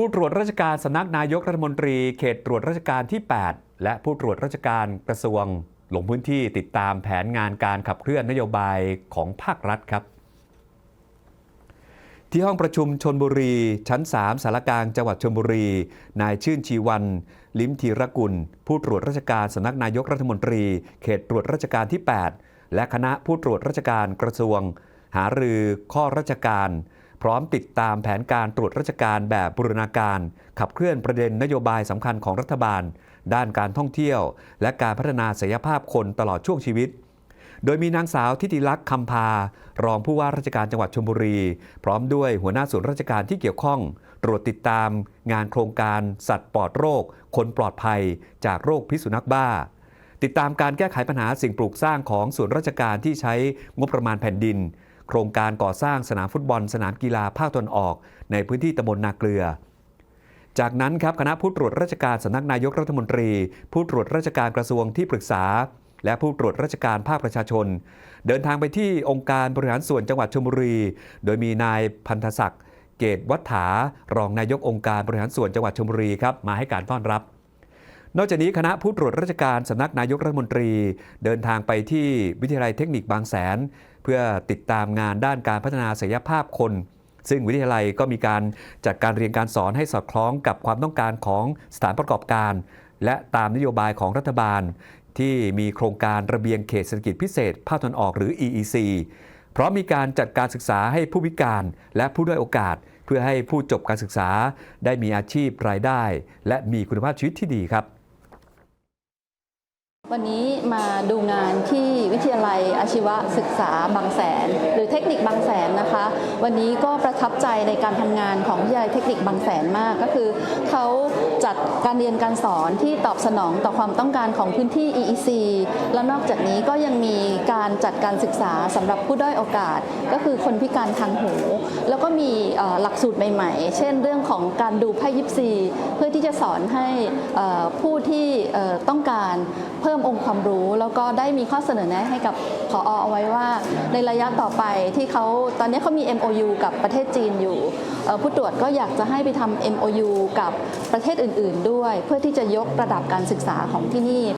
ผู้ตรวจราชการสำนักนายกรัฐมนตรีเขตตรวจราชการที่ 8 และผู้ตรวจราชการกระทรวง ลงพื้นที่ติดตามแผนงานการขับเคลื่อนนโยบายของภาครัฐครับ ที่ห้องประชุมชนบุรี ชั้น 3 สารกลางจังหวัดชนบุรี นายชื่นชีวัน ลิ้มธีรกุล ผู้ตรวจราชการสำนักนายกรัฐมนตรี เขตตรวจราชการที่ 8 และคณะผู้ตรวจราชการกระทรวง หารือข้อราชการ พร้อมติดตามแผนการตรวจราชการแบบบูรณาการ ขับเคลื่อนประเด็นนโยบายสำคัญของรัฐบาล ด้านการท่องเที่ยว และการพัฒนาศักยภาพคนตลอดช่วงชีวิต โดยมีนางสาวทิติลักษณ์คำพา รองผู้ว่าราชการจังหวัดชลบุรี พร้อมด้วยหัวหน้าส่วนราชการที่เกี่ยวข้อง ตรวจติดตามงานโครงการสัตว์ปลอดโรค คนปลอดภัย จากโรคพิษสุนัขบ้าติดตามการแก้ไขปัญหาสิ่งปลูกสร้างของส่วนราชการที่ใช้งบประมาณแผ่นดิน โครงการก่อสร้างสนามฟุตบอล สนามกีฬาภาคตะวันออก ในพื้นที่ตำบลนาเกลือ จากนั้นครับคณะผู้ตรวจราชการสำนักนายกรัฐมนตรี ผู้ตรวจราชการกระทรวงที่ปรึกษา และผู้ตรวจราชการภาคประชาชน เดินทางไปที่องค์การบริหารส่วนจังหวัดชลบุรี โดยมีนายพันธศักดิ์เกตวัฒารองนายกองค์การบริหารส่วนจังหวัดชลบุรีครับมาให้การต้อนรับ นอกจากนี้คณะผู้ตรวจราชการสำนักนายกรัฐมนตรี เดินทางไปที่วิทยาลัยเทคนิคบางแสน เพื่อติดตามงานด้านการพัฒนาศักยภาพคน ซึ่งวิทยาลัยก็มีการจัดการเรียนการสอนให้สอดคล้องกับความต้องการของสถานประกอบการ และตามนโยบายของรัฐบาล ที่มีโครงการระเบียงเขตเศรษฐกิจพิเศษภาคตะวันออกหรือ EEC เพราะมีการจัดการศึกษาให้ผู้พิการและผู้ด้อยโอกาส เพื่อให้ผู้จบการศึกษาได้มีอาชีพรายได้ และมีคุณภาพชีวิตที่ดีครับ วันนี้มาดูงานที่วิทยาลัยอาชีวศึกษาบางแสน หรือเทคนิคบางแสนนะคะ วันนี้ก็ประทับใจในการทำงานของวิทยาลัยเทคนิคบางแสนมาก ก็คือเขาจัดการเรียนการสอนที่ตอบสนองต่อความต้องการของพื้นที่ EEC แล้วนอกจากนี้ก็ยังมีการจัดการศึกษาสำหรับผู้ด้อยโอกาส ก็คือคนพิการทางหู แล้วก็มีหลักสูตรใหม่ๆ เช่น เรื่องของการดูไพ่ยิปซี เพื่อที่จะสอนให้ผู้ที่ต้องการเพิ่มองค์ความรู้ แล้วก็ได้มีข้อเสนอแนะให้กับพอเอาไว้ว่า ในระยะต่อไปที่เขาตอนนี้เขามี MOU กับประเทศจีนอยู่ผู้ตรวจก็อยากจะให้ไปทำ MOU กับประเทศอื่น ๆ ด้วย เพื่อที่จะยกระดับการศึกษาของที่นี่